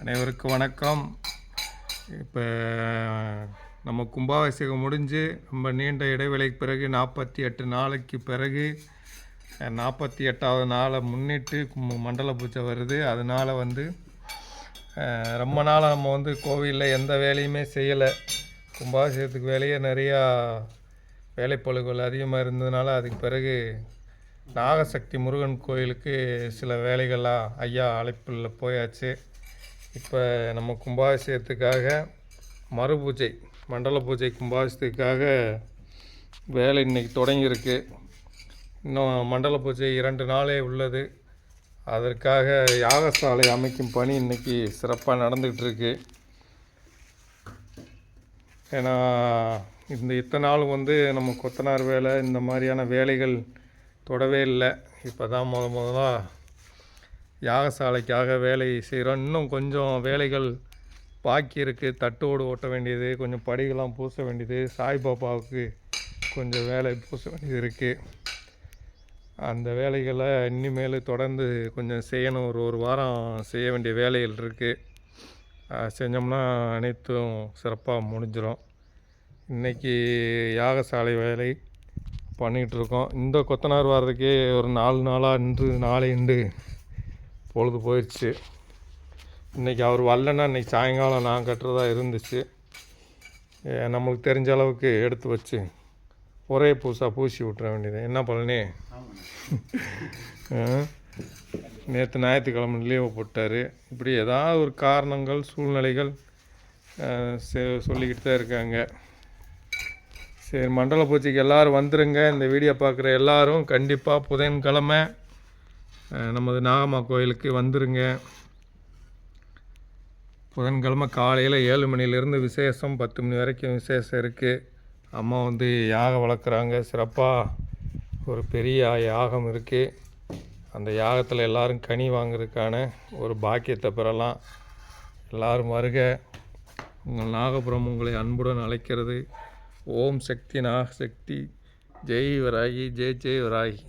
அனைவருக்கும் வணக்கம். இப்போ நம்ம கும்பாபிஷேகம் முடிஞ்சு ரொம்ப நீண்ட இடைவெளிக்கு பிறகு நாற்பத்தி எட்டு நாளைக்கு பிறகு நாற்பத்தி எட்டாவது நாளை முன்னிட்டு மண்டல பூஜை வருது. அதனால் வந்து ரொம்ப நாளாக நம்ம வந்து கோவிலில் எந்த வேலையுமே செய்யலை. கும்பாபிஷேகத்துக்கு வேலையே நிறையா வேலைப்பழுகள் அதிகமாக இருந்ததுனால அதுக்கு பிறகு நாகசக்தி முருகன் கோயிலுக்கு சில வேலைகள்லாம் ஐயா அழைப்பில் போயாச்சு. இப்போ நம்ம கும்பாபிஷேகத்துக்காக மறுபூஜை மண்டல பூஜை கும்பாபிஷேகத்துக்காக வேலை இன்னைக்கு தொடங்கியிருக்கு. இன்னும் மண்டல பூஜை இரண்டு நாளே உள்ளது. அதற்காக யாகசாலை அமைக்கும் பணி இன்றைக்கி சிறப்பாக நடந்துக்கிட்டு இருக்கு ஏன்னா இந்த இத்தனை நாள் வந்து நம்ம கொத்தனார் வேலை இந்த மாதிரியான வேலைகள் தொடவே இல்லை. இப்போ தான் முத முதலாக யாகசாலைக்காக வேலை செய்கிறோம்? இன்னும் கொஞ்சம் வேலைகள் பாக்கி இருக்குது தட்டோடு ஓட்ட வேண்டியது கொஞ்சம் படிகளெலாம் பூச வேண்டியது சாய்பாபாவுக்கு கொஞ்சம் வேலை பூச வேண்டியது இருக்குது அந்த வேலைகளை இனிமேல் தொடர்ந்து கொஞ்சம் செய்யணும். ஒரு ஒரு வாரம் செய்ய வேண்டிய வேலைகள் இருக்குது செஞ்சோம்னா அனைத்தும் சிறப்பாக முடிஞ்சிடும் இன்றைக்கி யாகசாலை வேலை பண்ணிகிட்ருக்கோம் இந்த கொத்தனார் வர்றதுக்கே ஒரு நாலு நாளாக இன்று நாளை இன்று பொழுது போயிடுச்சு இன்றைக்கி அவர் வரலன்னா இன்றைக்கி சாயங்காலம் நான் கட்டுறதா இருந்துச்சு. நம்மளுக்கு தெரிஞ்ச அளவுக்கு எடுத்து வச்சு ஒரே பூசா பூசி விட்ற வேண்டியது. என்ன பழனி நேற்று ஞாயிற்றுக்கிழமை லீவு போட்டார். இப்படி ஏதாவது ஒரு காரணங்கள் சூழ்நிலைகள் செ- சொல்லிக்கிட்டு தான் இருக்காங்க. சரி மண்டல பூஜைக்கு எல்லோரும் வந்துருங்க. இந்த வீடியோ பார்க்குற எல்லாரும் கண்டிப்பாக புதன்கிழமை நமது நாகம்மா கோயிலுக்கு வந்துருங்க. புதன்கிழமை காலையில் ஏழு மணிலேருந்து விசேஷம் பத்து மணி வரைக்கும் விசேஷம் இருக்குது அம்மா வந்து யாகம் வளர்க்குறாங்க. சிறப்பாக ஒரு பெரிய யாகம் இருக்குது அந்த யாகத்தில் எல்லோரும் கனி வாங்குறதுக்கான ஒரு பாக்கியத்தை பெறலாம். எல்லாரும் வருக. உங்கள் நாகபுரம் உங்களை அன்புடன் அழைக்கிறது. ஓம் சக்தி நாகசக்தி ஜெய் வராகி ஜெய் ஜெய் வராகி.